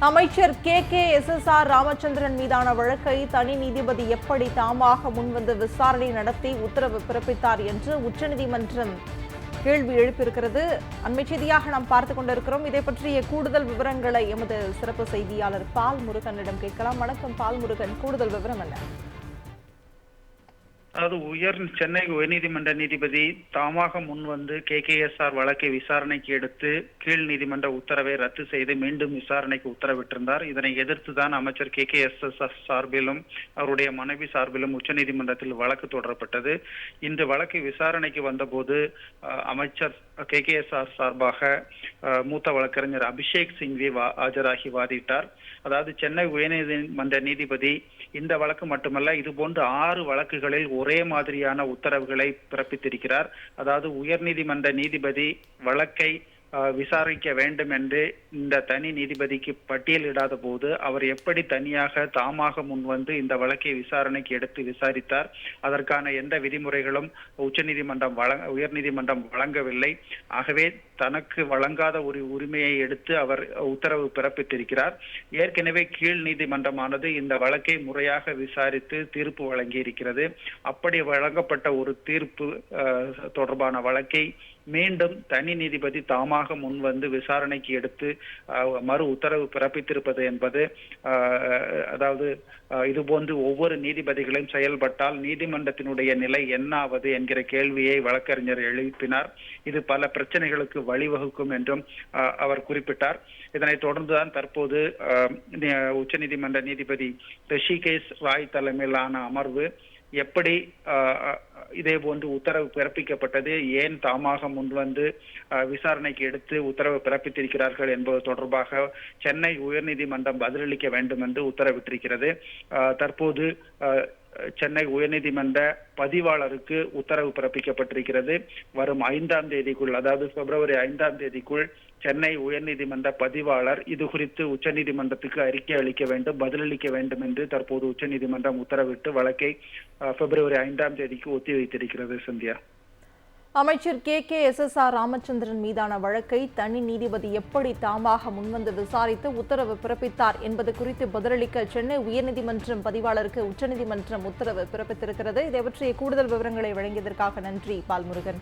அமைச்சர் K. K. S. S. R. Ramachandran மீதான வழக்கை தனி நீதிபதி எப்படி தாமாக முன்வந்து விசாரணை நடத்தி உத்தரவு பிறப்பித்தார் என்று உச்சநீதிமன்றம் கேள்வி எழுப்பியிருக்கிறது. அண்மை செய்தியாக நாம் பார்த்து கொண்டிருக்கிறோம். இதை பற்றிய கூடுதல் விவரங்களை எமது சிறப்பு செய்தியாளர் பால் முருகனிடம் கேட்கலாம். வணக்கம் பால் முருகன். கூடுதல் விவரம் என்ன? அதாவது உயர் சென்னை உயர்நீதிமன்ற நீதிபதி தாமாக முன் வந்து ஆர் வழக்கை விசாரணைக்கு எடுத்து கீழ் நீதிமன்ற உத்தரவை ரத்து செய்து மீண்டும் விசாரணைக்கு உத்தரவிட்டிருந்தார். இதனை எதிர்த்து தான் அமைச்சர் கே கே எஸ் எஸ் சார்பிலும் அவருடைய மனைவி சார்பிலும் உச்சநீதிமன்றத்தில் வழக்கு தொடரப்பட்டது. இந்த வழக்கு விசாரணைக்கு வந்தபோது அஹ், அமைச்சர் கே கே எஸ் ஆர் சார்பாக மூத்த வழக்கறிஞர் அபிஷேக் சிங்வி வா- ஆஜராகி வாதிட்டார். அதாவது சென்னை உயர்நீதிமன்ற நீதிபதி இந்த வழக்கு மட்டுமல்ல இது போன்ற ஆறு வழக்குகளில் ஒரு ஒரே மாதிரியான உத்தரவுகளை பிறப்பித்திருக்கிறார். அதாவது உயர்நீதிமன்ற நீதிபதி வழக்கை விசாரிக்க வேண்டும் என்று இந்த தனி நீதிபதிக்கு பட்டியலிடாத போது அவர் எப்படி தனியாக தாமாக முன்வந்து இந்த வழக்கை விசாரணைக்கு எடுத்து விசாரித்தார்? அதற்கான எந்த விதிமுறைகளும் உச்சநீதிமன்றம் வழங்க உயர்நீதிமன்றம் வழங்கவில்லை. ஆகவே தனக்கு வழங்காத ஒரு உரிமையை எடுத்து அவர் உத்தரவு பிறப்பித்திருக்கிறார். ஏற்கனவே கீழ் நீதிமன்றமானது இந்த வழக்கை முறையாக விசாரித்து தீர்ப்பு வழங்கி இருக்கிறது அப்படி வழங்கப்பட்ட ஒரு தீர்ப்பு தொடர்பான வழக்கை மீண்டும் தனி நீதிபதி தாமாக முன்வந்து விசாரணைக்கு எடுத்து அஹ், மறு உத்தரவு பிறப்பித்திருப்பது என்பது அதாவது இதுபோன்று இது போன்று ஒவ்வொரு நீதிபதிகளும் செயல்பட்டால் நீதிமன்றத்தினுடைய நிலை என்ன ஆவது என்கிற கேள்வியை வழக்கறிஞர் எழுப்பினார். இது பல பிரச்சனைகளுக்கு வழிவகுக்கும் என்றும் அஹ், அவர் குறிப்பிட்டார். இதனைத் தொடர்ந்துதான் தற்போது உச்சநீதிமன்ற நீதிபதி ரிஷிகேஷ் ராய் தலைமையிலான அமர்வு எப்படி அஹ், இதே போன்று உத்தரவு பிறப்பிக்கப்பட்டது? ஏன் தாமாக முன்வந்து அஹ், விசாரணைக்கு எடுத்து உத்தரவு பிறப்பித்திருக்கிறார்கள் என்பது தொடர்பாக சென்னை உயர்நீதிமன்றம் பதிலளிக்க வேண்டும் என்று உத்தரவிட்டிருக்கிறது. அஹ், தற்போது சென்னை உயர்நீதிமன்ற பதிவாளருக்கு உத்தரவு பிறப்பிக்கப்பட்டிருக்கிறது. வரும் ஐந்தாம் தேதிக்குள் அதாவது பிப்ரவரி ஐந்தாம் தேதிக்குள் சென்னை உயர்நீதிமன்ற பதிவாளர் இது குறித்து உச்சநீதிமன்றத்துக்கு அறிக்கை அளிக்க வேண்டும் பதிலளிக்க வேண்டும் என்று தற்போது உச்சநீதிமன்றம் உத்தரவிட்டு வழக்கை பிப்ரவரி ஐந்தாம் தேதிக்கு ஒத்திவைத்திருக்கிறது சந்தியா. அமைச்சர் K. K. S. S. R. Ramachandran மீதான வழக்கை தனி நீதிபதி எப்படி தாமாக முன்வந்து விசாரித்து உத்தரவு பிறப்பித்தார் என்பது குறித்து பதிலளிக்க சென்னை உயர்நீதிமன்றம் பதிவாளருக்கு உச்சநீதிமன்றம் உத்தரவு பிறப்பித்திருக்கிறது. இதை பற்றிய கூடுதல் விவரங்களை வழங்கியதற்காக நன்றி பால்முருகன்.